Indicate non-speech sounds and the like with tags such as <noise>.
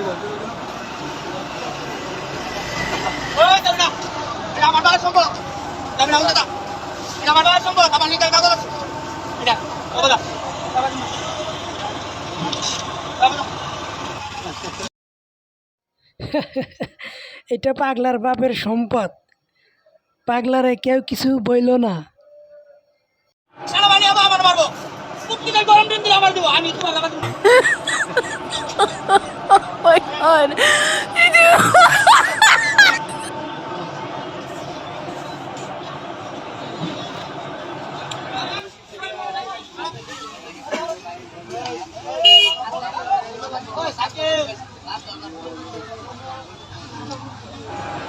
<laughs> এটা পাগলার বাপের সম্পদ। পাগলারে কেউ কিছু বইল না। আমার god. You do. <laughs>